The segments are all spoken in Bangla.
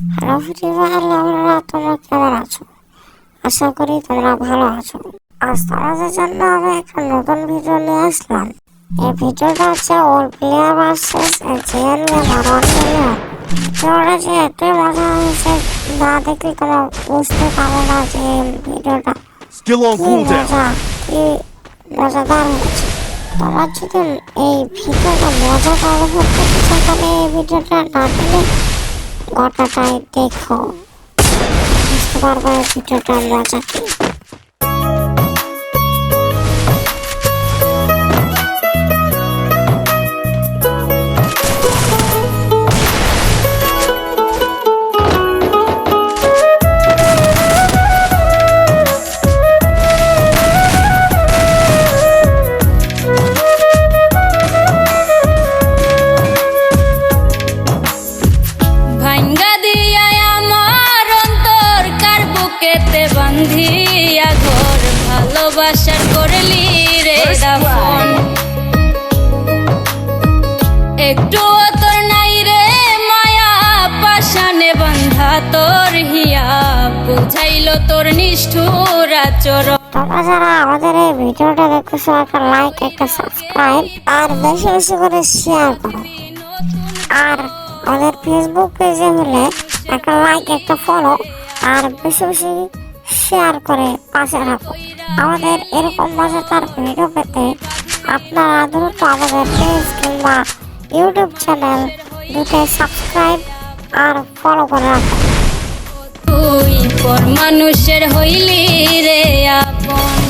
হ্যালো ফায়ার লাভাররা তোমরা কেমন আছো আশা করি তোমরা ভালো আছো আজ তোমাদের জন্য আমি একটা নতুন ভিডিও নিয়ে আসলাম এই ভিডিওটা হচ্ছে ওর প্লেয়ার ভার্সেস জিএন গেমার ওয়ান মিলিয়ন ভিডিওটা যে এতই মজা হয়েছে না দেখলে তোমরা বুঝতে পারো না যে ভিডিওটা কি মজা কি মজাদার হয়েছে তোমরা যদি এই ভিডিওটা অনুভব করতে চাও তাহলে এই ভিডিওটা না দিলে গোটাটাই দেখো। বুঝতে পারব ভিডিওটা মজা কি একটু তোর নাই রে মায়া। পাশানে বান্ধা তোর হিয়া। বুঝাইলো তোর নিষ্ঠুর আচরণ। তোমরা যারা আমাদের এই ভিডিওটা দেখতেছো, একটা লাইক একটা সাবস্ক্রাইব আর বেশি বেশি করে শেয়ার করো। আর আমাদের ফেসবুক পেজে হলে একটা লাইক একটা ফলো আর বেশি বেশি শেয়ার করে পাশে রাখো। আমাদের এরকম মজাদার ভিডিও পেতে আপনারা দ্রুত আমাদের পেজ কিংবা ইউটিউব চ্যানেল দুটাই সাবস্ক্রাইব আর ফলো করে রাখো। তুই পর মানুষের হইলি রে আপন।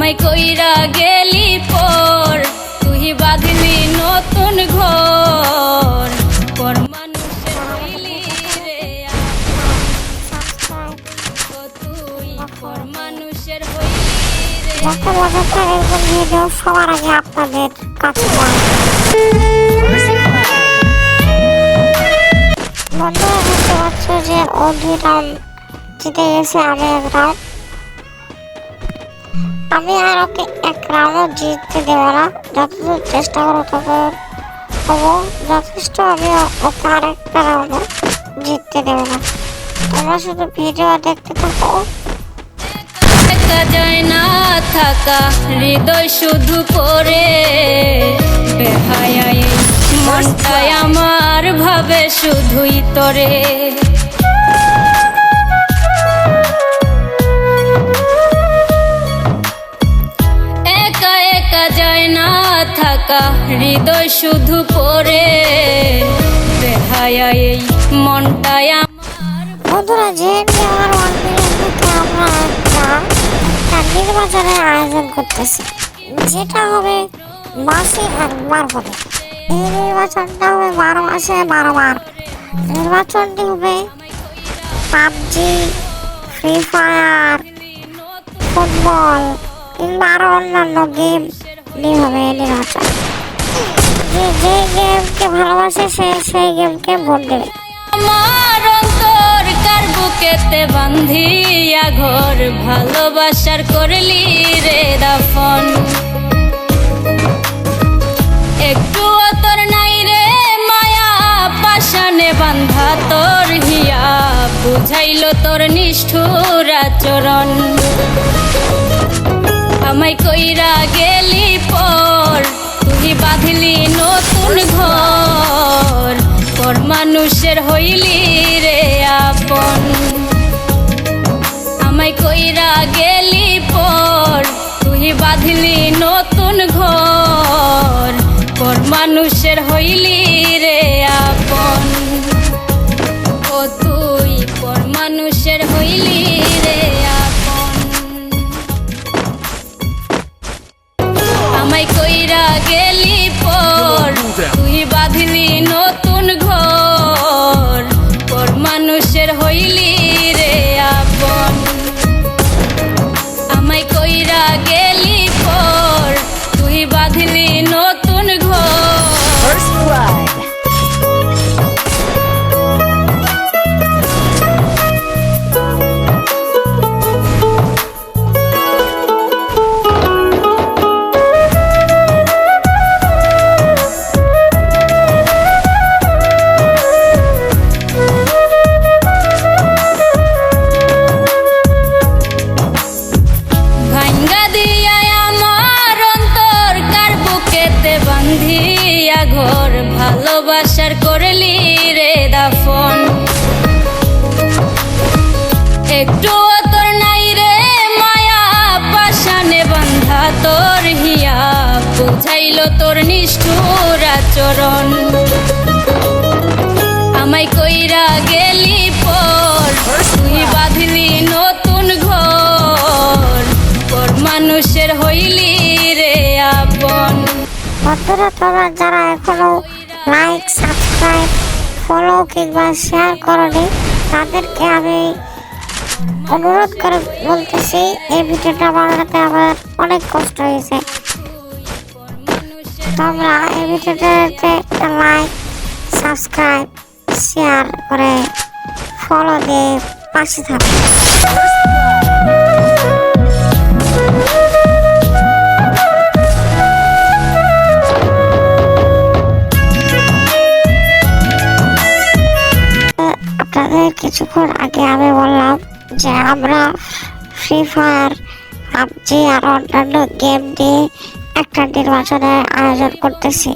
আমায় কইরা গেলি পর। তুই বাঁধলি নতুন ঘর। পর মানুষের হইলি রে তুই পর মানুষের সবার আগে আপনাদের কাছে যে জিতে গেছে আমি এক আমি আর ওকে এক রাউন্ড জিততে দেবো না। যতদূর চেষ্টা করো তত হব। যথেষ্ট আমি ওকে আর একটা রাউন্ড জিততে দেবো না। তোমরা শুধু ভিডিও দেখতে থাকো। একা যায় না থাকা হৃদয় শুধু পরে বেহায়াই মনটাই আমার ভাবে শুধুই তরে। থাকা হৃদয় শুধু পরে বেহায়াই মনটাই আমার বন্ধুরা, যে আমার ওয়ান আয়োজন করতেছি। যেটা হবে মাসে একবার হবে। এই নির্বাচনটা হবে বারো মাসে বারো বার নির্বাচনটি হবে পাবজি, ফ্রি ফায়ার, ফুটবল, কিংবা আরও অন্যান্য গেম নিয়ে হবে নির্বাচন। যে যে গেমকে ভালোবাসে সে সেই গেমকে ভোট দেবে। আমার অন্তর কার বুকেতে বান্ধিয়া ঘর, ভালোবাসার করলি রে দাফন। একটু তোর নাই রে মায়া পাশানে বান্ধা তোর হিয়া, বুঝাইলো তোর নিষ্ঠুর আচরণ। আমায় কইরা গেলি মানুষের নতুন ঘর। পর মানুষের হইলি ভালোবাসার করলি রে দাফন। একটু তোর নাই রে মায়া পাশানে বান্ধা তোর হিয়া, বুঝাইল তোর নিষ্ঠুর আচরণ। আমায় কইরা গেলি পর, তুই বাঁধলি নতুন ঘর। পর মানুষের হইলি রে আপন। বন্ধুরা যারা এখনও লাইক সাবস্ক্রাইব ফলো কিংবা শেয়ার করনি তাদেরকে আমি অনুরোধ করে বলতেছি, এই ভিডিওটা বানাতে আমার অনেক কষ্ট হয়েছে। তোমরা এই ভিডিওটাতে লাইক সাবস্ক্রাইব শেয়ার করে ফলো দিয়ে পাশে থাকো। কিছুক্ষণ আগে আমি বললাম যে আমরা ফ্রি ফায়ার পাবজি আর অন্যান্য গেম নিয়ে একটা নির্বাচনের আয়োজন করতেছি।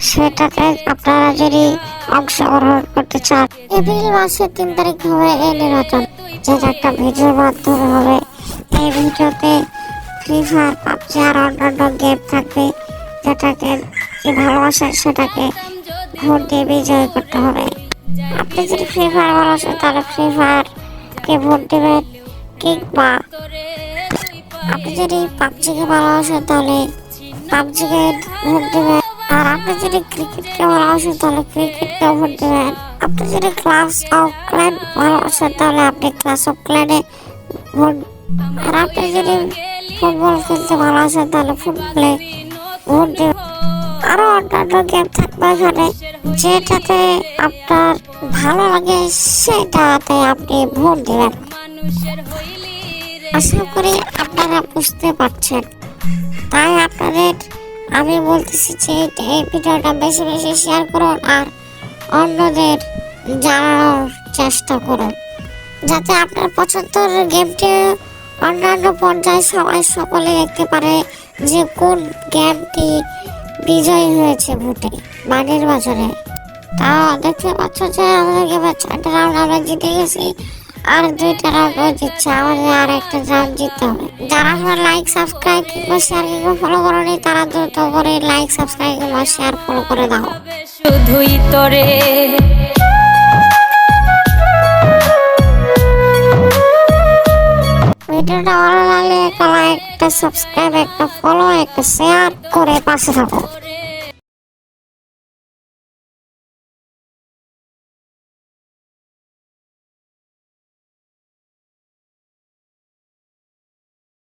সেটাতে আপনারা যদি অংশগ্রহণ করতে চান, এপ্রিল মাসের তিন তারিখ হবে এই নির্বাচন। যেটা একটা ভিডিওর মাধ্যমে হবে। এই ভিডিওতে ফ্রি ফায়ার পাবজি আর অন্যান্য গেম থাকবে। যেটাকে যে ভালোবাসে, সেটাকে ভোট দিয়ে বিজয় করতে হবে। আপনি যদি ফ্রি ফায়ার ভালোবাসেন তাহলে ফ্রি ফায়ার কে ভোট দেবেন কিংবা আপনি যদি পাবজিকে ভালোবাসেন তাহলে পাবজিকে ভোট দেবেন, আর আপনি যদি ক্রিকেটকে ভালোবাসেন তাহলে ক্রিকেটকে ভোট দেবেন। আপনি যদি ক্লাস অফ ক্ল্যান ভালোবাসেন তাহলে আপনি ক্লাস অফ ক্ল্যানে ভোট, আর আপনি যদি ফুটবল খেলতে ভালোবাসেন তাহলে ফুটবলে ভোট দেবেন। আরও অন্যান্য গেম থাকবে এখানে। যেটাতে আপনার ভালো লাগে, সেটাতে আপনি ভোট দেবেন। আশা করি আপনারা বুঝতে পারছেন। তাই আপনাদের আমি বলতেছি যে এই ভিডিওটা বেশি বেশি শেয়ার করুন আর অন্যদের জানানোর চেষ্টা করুন। যাতে আপনার পছন্দের গেমটি অন্যান্য পর্যায়ে সবাই সকলে দেখতে পারে যে কোন গেমটি বিজয়ী হয়েছে ভোটে। বা নির্বাচনে তা দেখতে পাচ্ছ যে আমাদের গেমের চারটা রাউন্ড আমরা জিতে গেছি। আর দুইটা রাউন্ড ও জিতছে আমাদের আর একটা রাউন্ড জিততে হবে। যারা আমার লাইক সাবস্ক্রাইব কিংবা শেয়ার কিংবা ফলো করেনি তারা দ্রুত করে লাইক সাবস্ক্রাইব কিংবা শেয়ার ফলো করে দাও। শুধুই তোরে। ভিডিওটা ভালো লাগলে একটা লাইক একটা সাবস্ক্রাইব একটা ফলো একটা শেয়ার করে পাশে থাকো।